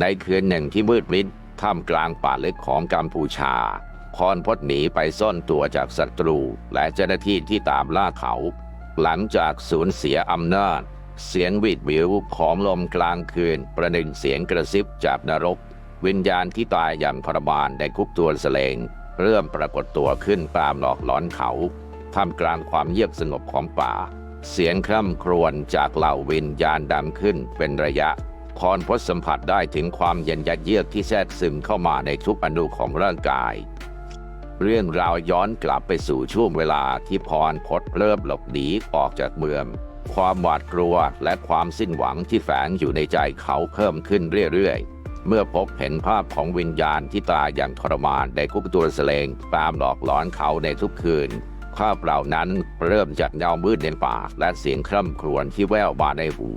ในคืนหนึ่งที่มืดมิดท่ามกลางป่าลึกของกัมพูชา พรพจน์หนีไปซ่อนตัวจากศัตรู และเจ้าหน้าที่ที่ตามล่าเขา หลังจากสูญเสียอำนาจ เสียงวีดวิวของลมกลางคืน ประหนึ่งเสียงกระซิบจากนรก วิญญาณที่ตายอย่างทรมานในคุกตัวสเลง เริ่มปรากฏตัวขึ้นตามหลอกหลอนเขาท่ามกลางความเงียบสงบของป่า เสียงคร่ำครวญจากเหล่าวิญญาณดังขึ้นเป็นระยะ พรพจน์สัมผัสได้ถึงความเย็นยัดเยือกที่แทรกซึมเข้ามาในทุกอนุของร่างกาย เรื่องราวย้อนกลับไปสู่ช่วงเวลาที่พรพจน์เริ่มหลบหนีออกจากเมือง ความหวาดกลัวและความสิ้นหวังที่แฝงอยู่ในใจเขาเพิ่มขึ้นเรื่อยๆเมื่อพบเห็นภาพของวิญญาณที่ตายอย่างทรมานในคุกตัวเสลงตามหลอกหลอนเขาในทุกคืน ภาพเหล่านั้นเริ่มจากเงามืดในป่า และเสียงคร่ำครวญที่แว่วมาในหู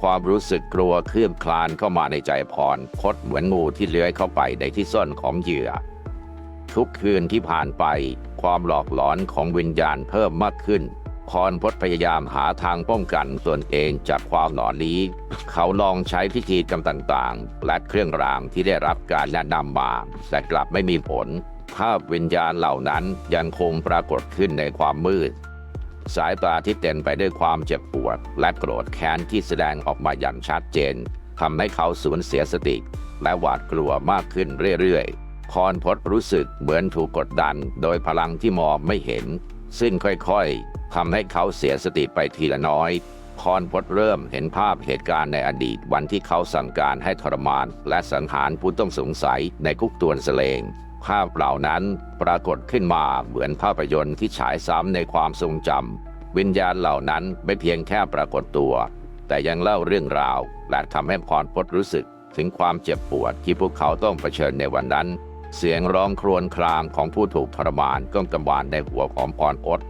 ความรู้สึกกลัวเคลื่อนคลานเข้ามาในใจพรพดเหมือนงูที่เลื้อยเข้าไปในที่ซ่อนของเหยื่อ ทุกคืนที่ผ่านไป ความหลอกหลอนของวิญญาณเพิ่มมากขึ้นพรพจน์พยายามหาทางป้องกันตนเองจากความหลอนนี้ เขาลองใช้พิธีกรรมต่างๆ และเครื่องรางที่ได้รับการแนะนำมาแต่กลับไม่มีผล ภาพวิญญาณเหล่านั้นยังคงปรากฏขึ้นในความมืด สายตาที่เต็มไปด้วยความเจ็บปวด และโกรธแค้นที่แสดงออกมาอย่างชัดเจนทำให้เขาสูญเสียสติ และหวาดกลัวมากขึ้นเรื่อยๆพรพจน์รู้สึกเหมือนถูกกดดันโดยพลังที่มองไม่เห็น ซึ่งค่อยๆทำให้เขาเสียสติไปทีละน้อย พรพจน์เริ่มเห็นภาพเหตุการณ์ในอดีตวันที่เขาสั่งการให้ทรมาน และสังหารผู้ต้องสงสัยในคุกตวนเสลงภาพเหล่านั้นปรากฏขึ้นมาเหมือนภาพยนตร์ที่ฉายซ้ำในความทรงจำวิญญาณเหล่านั้นไม่เพียงแค่ปรากฏตัว แต่ยังเล่าเรื่องราว และทำให้พรพจน์รู้สึก ถึงความเจ็บปวดที่พวกเขาต้องเผชิญในวันนั้น เสียงร้องครวญครางของผู้ถูกทรมานก้องกำวานในหัวของพรพจน์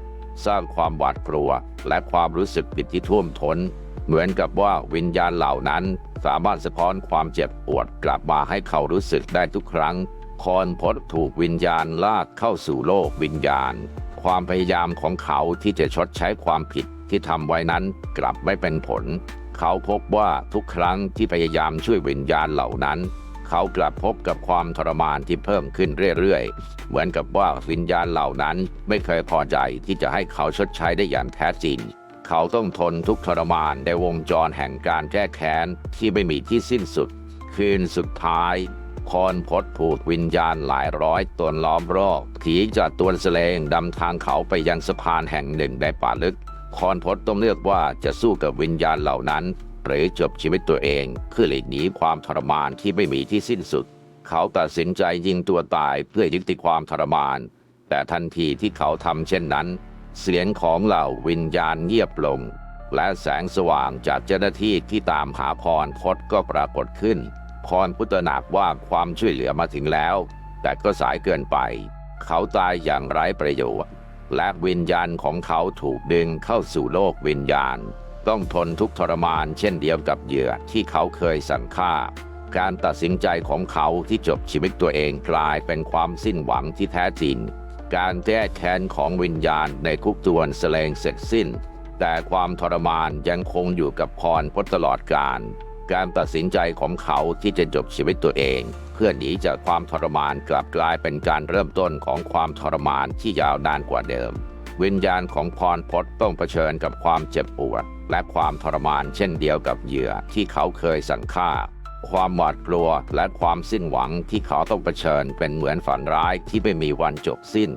สร้างความหวาดกลัว และความรู้สึกผิดที่ท่วมท้น เหมือนกับว่าวิญญาณเหล่านั้น สามารถสะท้อนความเจ็บปวดกลับมาให้เขารู้สึกได้ทุกครั้งพรพจน์ถูกวิญญาณลากเข้าสู่โลกวิญญาณ ความพยายามของเขาที่จะชดใช้ความผิดที่ทำไว้นั้นกลับไม่เป็นผล เขาพบว่าทุกครั้งที่พยายามช่วยวิญญาณเหล่านั้น เขากลับพบกับความทรมานที่เพิ่มขึ้นเรื่อยๆ เหมือนกับว่าวิญญาณเหล่านั้นไม่เคยพอใจที่จะให้เขาชดใช้ได้อย่างแท้จริง เขาต้องทนทุกทรมานในวงจรแห่งการแก้แค้นที่ไม่มีที่สิ้นสุด คืนสุดท้ายพรพจน์ถูกวิญญาณหลายร้อยตนล้อมรอบผีจากตัวเสลงดำทางเขาไปยังสะพานแห่งหนึ่งในป่าลึกพรพจน์ต้องเลือกว่าจะสู้กับวิญญาณเหล่านั้น หรือจบชีวิตตัวเองเพื่อหลีกหนีความทรมานที่ไม่มีที่สิ้นสุด เขาตัดสินใจยิงตัวตายเพื่อยุติความทรมาน แต่ทันทีที่เขาทำเช่นนั้น เสียงของเหล่าวิญญาณเงียบลง และแสงสว่างจากเจ้าหน้าที่ที่ตามหาพรพจน์ก็ปรากฏขึ้น พรพุทธนาคว่าความช่วยเหลือมาถึงแล้ว แต่ก็สายเกินไป เขาตายอย่างไร้ประโยชน์และวิญญาณของเขาถูกดึงเข้าสู่โลกวิญญาณ ต้องทนทุกทรมานเช่นเดียวกับเหยื่อที่เขาเคยสั่งฆ่า การตัดสินใจของเขาที่จบชีวิตตัวเองกลายเป็นความสิ้นหวังที่แท้จริง การแก้แค้นของวิญญาณในคุกตวนแสลงเสร็จสิ้น แต่ความทรมานยังคงอยู่กับพรพตลอดกาลการตัดสินใจของเขาที่จะจบชีวิตตัวเอง เพื่อหนีจากความทรมานกลับกลายเป็นการเริ่มต้นของความทรมานที่ยาวนานกว่าเดิม วิญญาณของพรพศต้องเผชิญกับความเจ็บปวด และความทรมานเช่นเดียวกับเหยื่อที่เขาเคยสั่งฆ่า ความหวาดกลัวและความสิ้นหวังที่เขาต้องเผชิญเป็นเหมือนฝันร้ายที่ไม่มีวันจบสิ้น